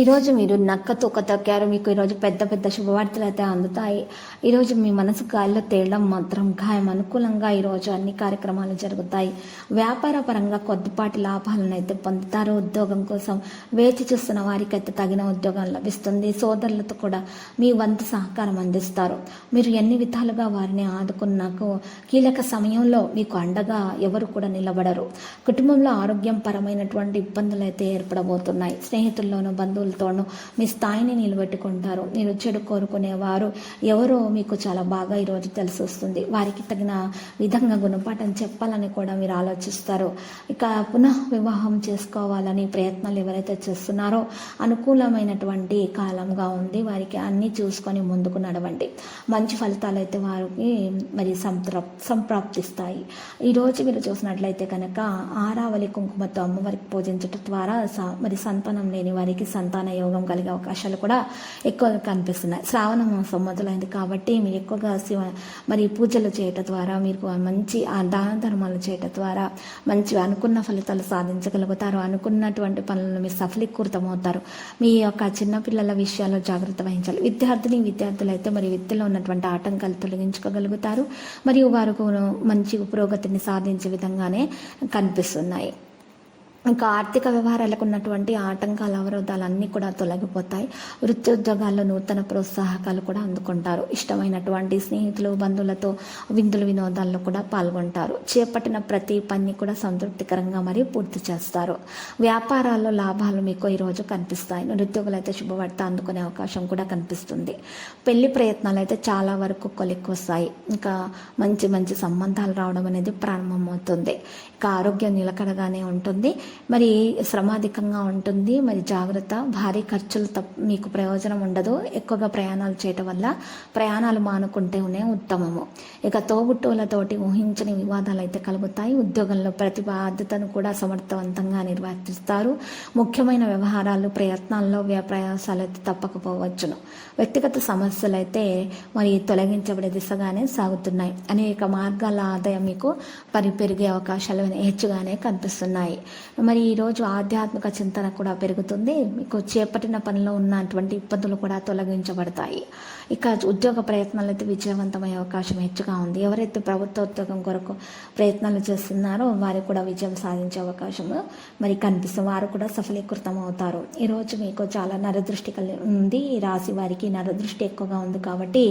ఈరోజు మీరు నక్క తొక్క తొక్కారు మీకు ఈరోజు పెద్ద పెద్ద శుభవార్తలు అయితే అందుతాయి. ఈరోజు మీ మనసు గాలిలో తేలడం మాత్రం ఖాయం. అనుకూలంగా ఈరోజు అన్ని కార్యక్రమాలు జరుగుతాయి. వ్యాపార పరంగా కొద్దిపాటి లాభాలను అయితే పొందుతారు. ఉద్యోగం కోసం వేచి చూస్తున్న వారికి అయితే తగిన ఉద్యోగం లభిస్తుంది. సోదరులతో కూడా మీ వంతు సహకారం అందిస్తారు. మీరు ఎన్ని విధాలుగా వారిని ఆదుకున్నాకు కీలక సమయంలో మీకు అండగా ఎవరు కూడా నిలబడరు. కుటుంబంలో ఆరోగ్యం పరమైనటువంటి ఇబ్బందులు అయితే ఏర్పడబోతున్నాయి. స్నేహితుల్లోనూ బంధువులతోనూ మీ స్థాయిని నిలబెట్టుకుంటారు. మీరు చెడు కోరుకునేవారు. ఎవరో మీకు చాలా బాగా ఈరోజు తెలిసి వస్తుంది. వారికి తగిన విధంగా గుణపాఠం చెప్పాలని కూడా మీరు ఆలోచిస్తారు. ఇక పునః వివాహం చేసుకోవాలని ప్రయత్నాలు ఎవరైతే చేస్తున్నారో అనుకూలమైనటువంటి కాలంగా ఉంది. వారికి అన్నీ చూసుకొని ముందుకు నడవండి. మంచి ఫలితాలు అయితే వారికి మరి సంప్ర సంప్రాప్తిస్తాయి. ఈరోజు మీరు చూసినట్లయితే కనుక ఆరావళి కుంకుమతో అమ్మవారికి పూజించడం ద్వారా స- మరి సంతానం లేని వారికి సంత యోగం కలిగే అవకాశాలు కూడా ఎక్కువ కనిపిస్తున్నాయి. శ్రావణ మాసం మొదలైంది కాబట్టి మీరు ఎక్కువగా శివ మరి పూజలు చేయటం ద్వారా మీకు మంచి ఆ దాన ధర్మాలు చేయటం ద్వారా మంచి అనుకున్న ఫలితాలు సాధించగలుగుతారు. అనుకున్నటువంటి పనులను మీరు సఫలీకృతమవుతారు. మీ యొక్క చిన్నపిల్లల విషయాల్లో జాగ్రత్త వహించాలి. విద్యార్థిని విద్యార్థులు అయితే మరి విద్యలో ఉన్నటువంటి ఆటంకాలు తొలగించుకోగలుగుతారు. మరియు వారు మంచి పురోగతిని సాధించే విధంగానే కనిపిస్తున్నాయి. ఇంకా ఆర్థిక వ్యవహారాలకు ఉన్నటువంటి ఆటంకాలు అవరోధాలు అన్నీ కూడా తొలగిపోతాయి. వృత్తి ఉద్యోగాల్లో నూతన ప్రోత్సాహకాలు కూడా అందుకుంటారు. ఇష్టమైనటువంటి స్నేహితులు బంధువులతో విందులు వినోదాల్లో కూడా పాల్గొంటారు. చేపట్టిన ప్రతి పని కూడా సంతృప్తికరంగా మరియు పూర్తి చేస్తారు. వ్యాపారాల్లో లాభాలు మీకు ఈరోజు కనిపిస్తాయి. నిరుద్యోగులు అయితే శుభవార్త అందుకునే అవకాశం కూడా కనిపిస్తుంది. పెళ్ళి ప్రయత్నాలు అయితే చాలా వరకు కొలిక్కొస్తాయి. ఇంకా మంచి మంచి సంబంధాలు రావడం అనేది ప్రారంభమవుతుంది. ఇక ఆరోగ్యం నిలకడగానే ఉంటుంది. మరి శ్రమాధికంగా ఉంటుంది. మరి జాగ్రత్త. భారీ ఖర్చులు తప్ప మీకు ప్రయోజనం ఉండదు. ఎక్కువగా ప్రయాణాలు చేయటం వల్ల ప్రయాణాలు మానుకుంటేనే ఉత్తమము. ఇక తోబుట్టువులతోటి ఊహించని వివాదాలు అయితే కలుగుతాయి. ఉద్యోగంలో ప్రతి బాధ్యతను కూడా సమర్థవంతంగా నిర్వర్తిస్తారు. ముఖ్యమైన వ్యవహారాలు ప్రయత్నాల్లో ప్రయాసాలు అయితే తప్పకపోవచ్చును. వ్యక్తిగత సమస్యలు అయితే మరి తొలగించబడే దిశగానే సాగుతున్నాయి. అనేక మార్గాల ఆదాయం మీకు పరి పెరిగే అవకాశాలు హెచ్చుగానే కనిపిస్తున్నాయి. మరి ఈరోజు ఆధ్యాత్మిక చింతన కూడా పెరుగుతుంది. మీకు చేపట్టిన పనిలో ఉన్నటువంటి ఇబ్బందులు కూడా తొలగించబడతాయి. ఇక ఉద్యోగ ప్రయత్నాలు అయితే విజయవంతమయ్యే అవకాశం హెచ్చుగా ఉంది. ఎవరైతే ప్రభుత్వ ఉద్యోగం కొరకు ప్రయత్నాలు చేస్తున్నారో వారు కూడా విజయం సాధించే అవకాశం మరి కనిపిస్తుంది. వారు కూడా సఫలీకృతం అవుతారు. ఈరోజు మీకు చాలా నరదృష్టి కలి ఉంది. ఈ రాశి వారికి నరదృష్టి ఎక్కువగా ఉంది కాబట్టి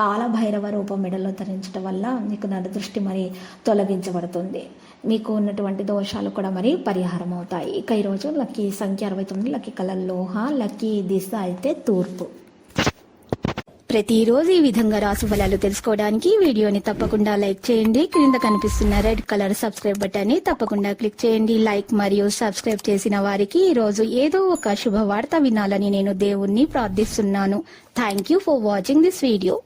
కాలభైరవ రూపం మెడలో ధరించడం వల్ల మీకు నరదృష్టి మరి తొలగించబడుతుంది. మీకు ఉన్నటువంటి దోషాలు కూడా మరి పరిహారం అవుతాయి. ఇక ఈరోజు లక్కీ సంఖ్య అరవై తొమ్మిది లక్కీ కలర్ లోహ లక్కీ దిశ అయితే తూర్పు. ప్రతిరోజు ఈ విధంగా రాసు ఫలాలు తెలుసుకోవడానికి వీడియోని తప్పకుండా లైక్ చేయండి. క్రింద కనిపిస్తున్న రెడ్ కలర్ సబ్స్క్రైబ్ బటన్ని తప్పకుండా క్లిక్ చేయండి. లైక్ మరియు సబ్స్క్రైబ్ చేసిన వారికి ఈ రోజు ఏదో ఒక శుభవార్త వినాలని నేను దేవుణ్ణి ప్రార్థిస్తున్నాను. Thank you for watching this video